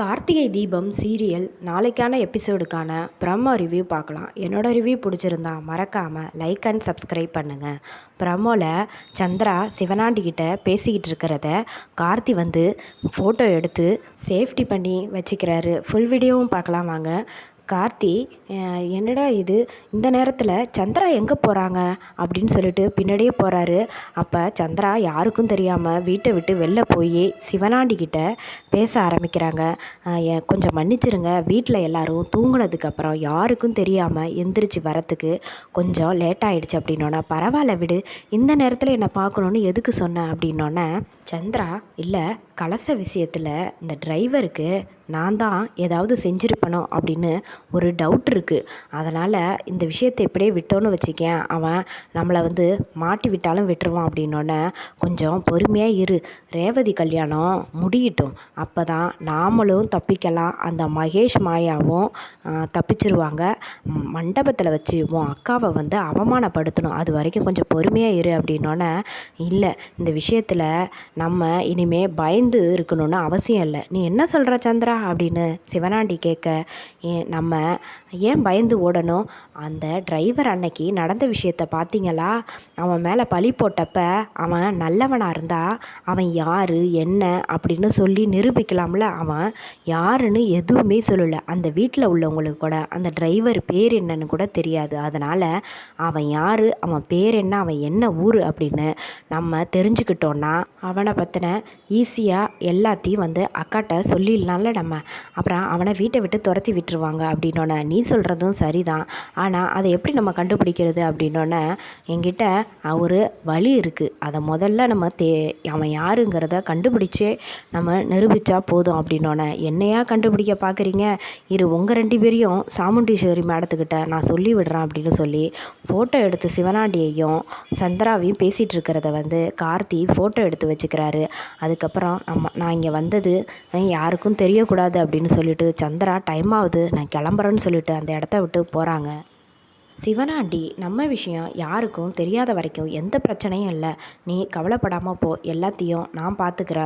Karthigai Deepam serial நாளைக்கான எபிசோடுக்கான promo review பார்க்கலாம். என்னோட ரிவ்யூ பிடிச்சிருந்தா மறக்காமல் லைக் அண்ட் சப்ஸ்கிரைப் பண்ணுங்கள் ப்ரமோவில் சந்திரா சிவனாண்டிக்கிட்ட பேசிக்கிட்டு இருக்கிறத கார்த்தி வந்து ஃபோட்டோ எடுத்து சேஃப்டி பண்ணி வச்சுக்கிறாரு. ஃபுல் வீடியோவும் பார்க்கலாம் வாங்க. கார்த்தி என்னடா இது? இந்த நேரத்தில் சந்திரா எங்கே போகிறாங்க அப்படின்னு சொல்லிட்டு பின்னாடியே போகிறாரு அப்போ சந்திரா யாருக்கும் தெரியாமல் வீட்டை விட்டு வெளில போய் சிவனாண்டிக்கிட்ட பேச ஆரம்பிக்கிறாங்க. கொஞ்சம் மன்னிச்சிருங்க. வீட்டில் எல்லாரும் தூங்குனதுக்கப்புறம் யாருக்கும் தெரியாமல் எந்திரிச்சு வரத்துக்கு கொஞ்சம் லேட் ஆகிடுச்சு அப்படின்னோன்னா பரவாயில்ல விடு. இந்த நேரத்தில் என்னை பார்க்கணுன்னு எதுக்கு சொன்ன? அப்படின்னோன்னே சந்திரா இல்லை கலச விஷயத்தில் இந்த டிரைவருக்கு நான் தான் ஏதாவது செஞ்சுருப்பனோ அப்படின்னு ஒரு டவுட் இருக்குது அதனால் இந்த விஷயத்தை இப்படியே விட்டோன்னு வச்சுக்கேன். அவன் நம்மளை வந்து மாட்டி விட்டாலும் விட்டுருவான் அப்படின்னோடனே கொஞ்சம் பொறுமையாக இரு. ரேவதி கல்யாணம் முடியட்டும். அப்போ தான் நாமளும் தப்பிக்கலாம். அந்த மகேஷ் மாயாவும் தப்பிச்சிருவாங்க. மண்டபத்தில் வச்சு உன் அக்காவை வந்து அவமானப்படுத்தணும். அது வரைக்கும் கொஞ்சம் பொறுமையாக இரு அப்படின்னோடனே இல்லை இந்த விஷயத்தில் நம்ம இனிமே பயந்து இருக்கணும்னு அவசியம் இல்லை. நீ என்ன சொல்கிற சந்திரா? அப்படின்னு சிவனாண்டி கேட்க நம்ம ஏன் பயந்து ஓடணும்? அந்த டிரைவர் அன்னைக்கு நடந்த விஷயத்த பார்த்தீங்களா? அவன் மேலே பழி போட்டப்ப அவன் நல்லவனாக இருந்தா அவன் யார் என்ன அப்படின்னு சொல்லி நிரூபிக்கலாம்ல. அவன் யாருன்னு எதுவுமே சொல்லலை. அந்த வீட்டில் உள்ளவங்களுக்கு கூட அந்த டிரைவர் பேர் என்னன்னு கூட தெரியாது. அதனால் அவன் யார் அவன் பேர் என்ன அவன் என்ன ஊர் அப்படின்னு நம்ம தெரிஞ்சுக்கிட்டோன்னா அவனை பற்றின ஈஸியாக எல்லாத்தையும் வந்து அக்காட்ட சொல்லிடலாம்ல நம்ம. அப்புறம் அவனை வீட்டை விட்டு துரத்தி விட்டுருவாங்க அப்படின்னோடனே நீ சொல்கிறதும் சரிதான். ஆனால் அதை எப்படி நம்ம கண்டுபிடிக்கிறது அப்படின்னோடனே என்கிட்ட ஒரு வழி இருக்குது அதை முதல்ல நம்ம தே அவன் யாருங்கிறத கண்டுபிடிச்சே நம்ம நிரூபித்தா போதும் அப்படின்னோடனே என்னையா கண்டுபிடிக்க பார்க்குறீங்க இரு உங்கள் ரெண்டு பேரையும் சாமுண்டீஸ்வரி மேடத்துக்கிட்ட நான் சொல்லி விடுறேன் அப்படின்னு சொல்லி ஃபோட்டோ எடுத்து சிவனாண்டியையும் சந்திராவையும் பேசிகிட்டு இருக்கிறத வந்து கார்த்தி ஃபோட்டோ எடுத்து வச்சுக்கிறாரு. அதுக்கப்புறம் நம்ம நான் இங்கே வந்தது யாருக்கும் தெரியக்கூடாது அப்படின்னு சொல்லிட்டு சந்திரா டைம் ஆகுது. நான் கிளம்புறேன்னு சொல்லிட்டு அந்த இடத்த விட்டு போகிறாங்க சிவனாண்டி நம்ம விஷயம் யாருக்கும் தெரியாத வரைக்கும் எந்த பிரச்சனையும் இல்லை. நீ கவலைப்படாமல் போ. எல்லாத்தையும் நான் பார்த்துக்கிறேன்